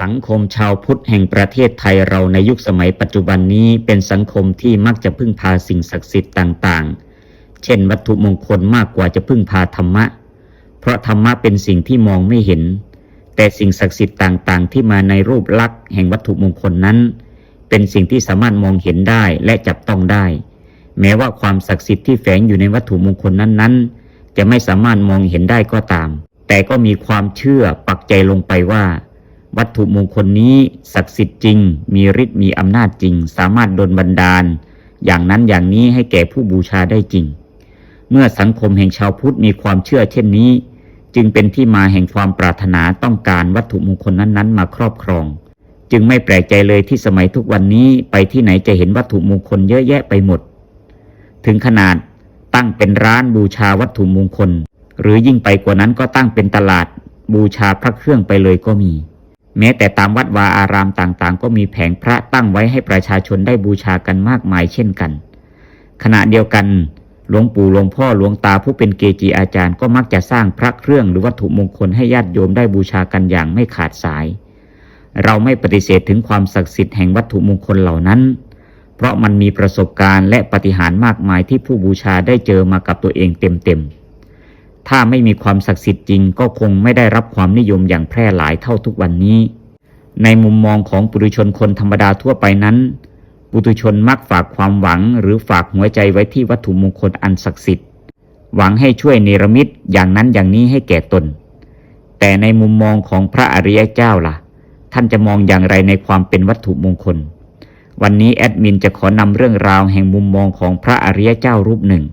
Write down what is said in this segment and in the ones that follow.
สังคมชาวพุทธแห่งประเทศไทยเราในยุคสมัยปัจจุบันนี้เป็นสังคมที่มักจะพึ่งพาสิ่งศักดิ์สิทธิ์ต่างๆ เช่น วัตถุมงคลมากกว่าจะพึ่งพาธรรมะ เพราะธรรมะเป็นสิ่งที่มองไม่เห็น แต่สิ่งศักดิ์สิทธิ์ต่างๆ ที่มาในรูปลักษณ์แห่งวัตถุมงคลนั้น เป็นสิ่งที่สามารถมองเห็นได้และจับต้องได้ แม้ว่าความศักดิ์สิทธิ์ที่แฝงอยู่ในวัตถุมงคลนั้นๆ จะไม่สามารถมองเห็นได้ก็ตาม แต่ก็มีความเชื่อปักใจลงไปว่า วัตถุมงคลนี้ศักดิ์สิทธิ์จริง มีฤทธิ์มีอำนาจจริง สามารถดลบันดาล อย่างนั้นอย่างนี้ให้แก่ผู้บูชาได้จริง เมื่อสังคมแห่งชาวพุทธมีความเชื่อเช่นนี้ จึงเป็นที่มาแห่งความปรารถนาต้องการวัตถุมงคลนั้นๆ มาครอบครอง จึงไม่แปลกใจเลยที่สมัยทุกวันนี้ไปที่ไหนจะเห็นวัตถุมงคลเยอะแยะไปหมด ถึงขนาดตั้งเป็นร้านบูชาวัตถุมงคล หรือยิ่งไปกว่านั้นก็ตั้งเป็นตลาดบูชาพระเครื่องไปเลยก็มี แม้แต่ตามวัดวาอารามต่างๆ ก็มีแผงพระตั้งไว้ให้ประชาชนได้บูชากันมากมายเช่นกัน ขณะเดียวกัน หลวงปู่หลวงพ่อหลวงตาผู้เป็นเกจิอาจารย์ก็มักจะสร้างพระเครื่องหรือวัตถุมงคลให้ญาติโยมได้บูชากันอย่างไม่ขาดสาย เราไม่ปฏิเสธถึงความศักดิ์สิทธิ์แห่งวัตถุมงคลเหล่านั้น เพราะมันมีประสบการณ์และปฏิหารมากมายที่ผู้บูชาได้เจอมากับตัวเองเต็มๆ ถ้าไม่มีความศักดิ์สิทธิ์จริงก็คงไม่ได้รับความนิยมอย่างแพร่หลายเท่าทุกวันนี้ ในมุมมองของปุถุชนคนธรรมดาทั่วไปนั้น ปุถุชนมักฝากความหวังหรือฝากหัวใจไว้ที่วัตถุมงคลอันศักดิ์สิทธิ์ หวังให้ช่วยเนรมิตอย่างนั้นอย่างนี้ให้แก่ตน แต่ในมุมมองของพระอริยเจ้าล่ะ ท่านจะมองอย่างไรในความเป็นวัตถุมงคล วันนี้แอดมินจะขอนำเรื่องราวแห่งมุมมองของพระอริยเจ้ารูปหนึ่ง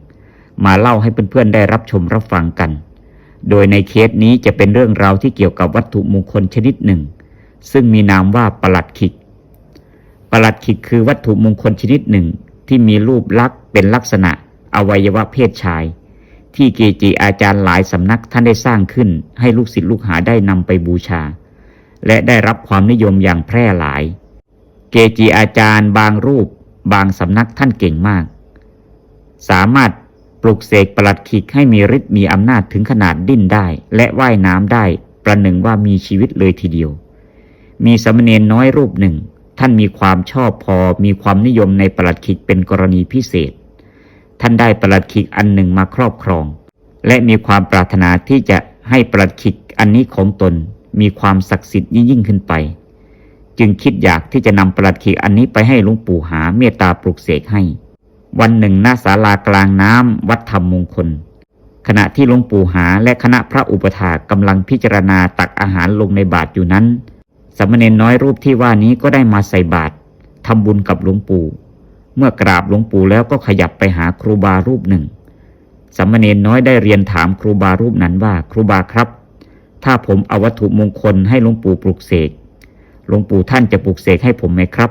มาเล่าให้เพื่อนๆได้รับชมรับฟังกัน โดยในเคสนี้จะเป็นเรื่องราวที่เกี่ยวกับวัตถุมงคลชนิดหนึ่ง ซึ่งมีนามว่าประหลัดขิกประหลัดขิกคือวัตถุมงคลชนิดหนึ่งที่มีรูปลักษณ์เป็นลักษณะอวัยวะเพศชาย ที่เกจิอาจารย์หลายสำนักท่านได้สร้างขึ้น ให้ลูกศิษย์ลูกหาได้นำไปบูชา และได้รับความนิยมอย่างแพร่หลาย เกจิอาจารย์บางรูป บางสำนักท่านเก่งมาก สามารถ ปลุกเสกประหลัดขิกให้มีฤทธิ์มีอำนาจถึงขนาดดิ้นได้ และว่ายน้ำได้ ประหนึ่งว่ามีชีวิตเลยทีเดียว มีสามเณรน้อยรูปหนึ่ง ท่านมีความชอบพอมีความนิยมในประหลัดขิกเป็นกรณีพิเศษ ท่านได้ประหลัดขิกอันหนึ่งมาครอบครอง และมีความปรารถนาที่จะให้ประหลัดขิกอันนี้ของตน มีความศักดิ์สิทธิ์ยิ่งขึ้นไป จึงคิดอยากที่จะนำประหลัดขิกอันนี้ไปให้หลวงปู่หาเมตตาปลุกเสกให้ วันหนึ่งหน้าศาลากลางน้ำวัดธรรมมงคล ขณะที่หลวงปู่หาและคณะพระอุปถากกำลังพิจารณาตักอาหารลงในบาตรอยู่นั้นสามเณรน้อยรูปที่ว่านี้ก็ได้มาใส่บาตรทำบุญกับหลวงปู่ เมื่อกราบหลวงปู่แล้วก็ขยับไปหาครูบารูปหนึ่งสามเณรน้อยได้เรียนถามครูบารูปนั้นว่าครูบาครับ ถ้าผมเอาวัตถุมงคลให้หลวงปู่ปลุกเสกหลวงปู่ท่านจะปลุกเสกให้ผมไหมครับ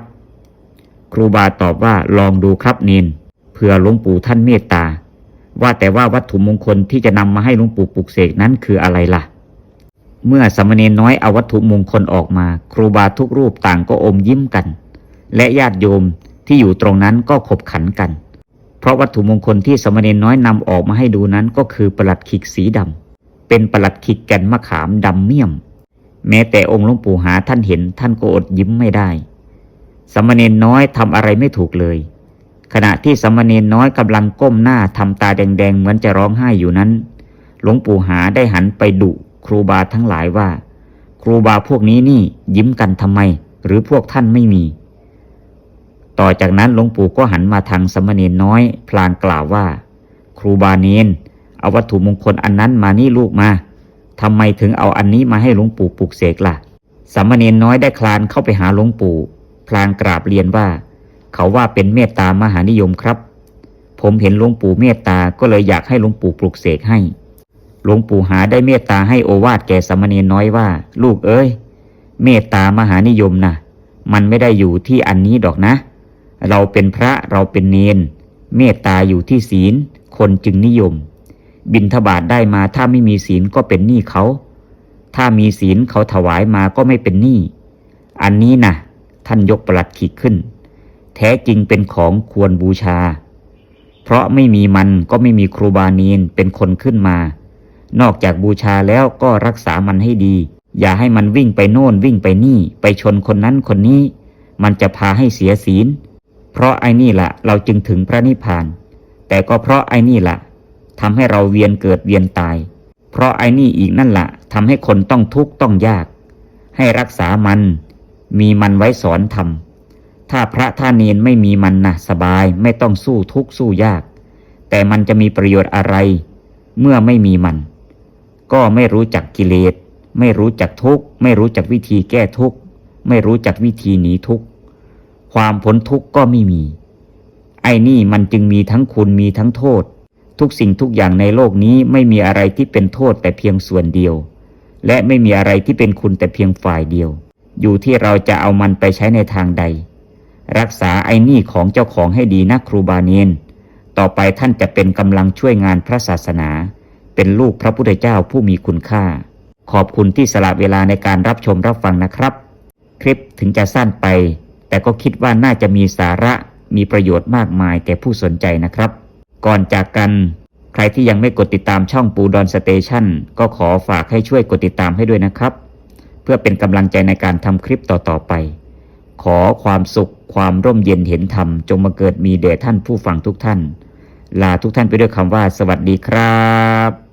ครูบาตอบว่าลองดูครับเนน ผื่อหลวงปู่ท่านเมตตา ว่าแต่ว่าวัตถุมงคลที่จะนำมาให้หลวงปู่ปลุกเสกนั้นคืออะไรล่ะ เมื่อสมณรน้อยเอาวัตถุมงคลออกมา ครูบาทุกรูปต่างก็อมยิ้มกัน และญาติโยมที่อยู่ตรงนั้นก็ขบขันกัน เพราะวัตถุมงคลที่สมณรน้อยนำออกมาให้ดูนั้นก็คือประหลัดขิกสีดำเป็นประหลัดขิกแก่นมะขามดำเมี่ยม แม้แต่องค์หลวงปู่หาท่านเห็นท่านก็อดยิ้มไม่ได้ สมณรน้อยทำอะไรไม่ถูกเลย ขณะที่สามเณรน้อยกำลังก้มหน้าทำตาแดงๆ เหมือนจะร้องไห้อยู่นั้น หลวงปู่หาได้หันไปดุครูบาทั้งหลายว่า ครูบาพวกนี้นี่ยิ้มกันทำไม หรือพวกท่านไม่มี ต่อจากนั้นหลวงปู่ก็หันมาทางสามเณรน้อย พลางกล่าวว่า ครูบาเนนเอาวัตถุมงคลอันนั้นมานี่ลูกมาทำไมถึงเอาอันนี้มาให้หลวงปู่ปลุกเสกล่ะสามเณรน้อยได้คลานเข้าไปหาหลวงปู่ พลางกราบเรียนว่า เขาว่าเป็นเมตตามหานิยมครับ ผมเห็นหลวงปู่เมตตาก็เลยอยากให้หลวงปู่ปลุกเสกให้หลวงปู่หาได้เมตตาให้โอวาทแก่สามเณรน้อยว่า ลูกเอ้ย เมตตามหานิยมนะมันไม่ได้อยู่ที่อันนี้ดอกนะ เราเป็นพระเราเป็นเนน เมตตาอยู่ที่ศีล คนจึงนิยม บิณฑบาตได้มาถ้าไม่มีศีลก็เป็นหนี้เขา ถ้ามีศีลเขาถวายมาก็ไม่เป็นหนี้ อันนี้นะท่านยกประหลัดขีดขึ้น แท้จริงเป็นของควรบูชา เพราะไม่มีมันก็ไม่มีครูบาเนีนเป็นคนขึ้นมา นอกจากบูชาแล้วก็รักษามันให้ดี อย่าให้มันวิ่งไปโน่นวิ่งไปนี่ ไปชนคนนั้นคนนี้ มันจะพาให้เสียศีล เพราะไอ้นี่ละเราจึงถึงพระนิพพาน แต่ก็เพราะไอ้นี่ละทำให้เราเวียนเกิดเวียนตาย เพราะไอ้นี่อีกนั่นละทำให้คนต้องทุกข์ต้องยาก ให้รักษามัน มีมันไว้สอนทำ ถ้าพระท่านเนนไม่มีมันนะสบายไม่ต้องสู้ทุกข์สู้ยาก แต่มันจะมีประโยชน์อะไร เมื่อไม่มีมัน ก็ไม่รู้จักกิเลส ไม่รู้จักทุกข์ ไม่รู้จักวิธีแก้ทุกข์ ไม่รู้จักวิธีหนีทุกข์ ความพ้นทุกข์ก็ไม่มี ไอ้นี่มันจึงมีทั้งคุณมีทั้งโทษ ทุกสิ่งทุกอย่างในโลกนี้ไม่มีอะไรที่เป็นโทษแต่เพียงส่วนเดียว และไม่มีอะไรที่เป็นคุณแต่เพียงฝ่ายเดียว อยู่ที่เราจะเอามันไปใช้ในทางใด รักษาไอ้นี่ของเจ้าของให้ดีนะครูบาเนนต่อไปท่านจะเป็นกำลังช่วยงานพระศาสนา เป็นลูกพระพุทธเจ้าผู้มีคุณค่า ขอบคุณที่สละเวลาในการรับชมรับฟังนะครับ คลิปถึงจะสั้นไป แต่ก็คิดว่าน่าจะมีสาระมีประโยชน์มากมายแก่ผู้สนใจนะครับ ก่อนจากกัน ใครที่ยังไม่กดติดตามช่องปูดอนสเตชันก็ขอฝากให้ช่วยกดติดตามให้ด้วยนะครับ เพื่อเป็นกำลังใจในการทำคลิปต่อๆไป ขอความสุข ความร่มเย็นเห็นธรรมจงมาเกิดมีแด่ท่านผู้ฟังทุกท่าน ลาทุกท่านไปด้วยคำว่า สวัสดีครับ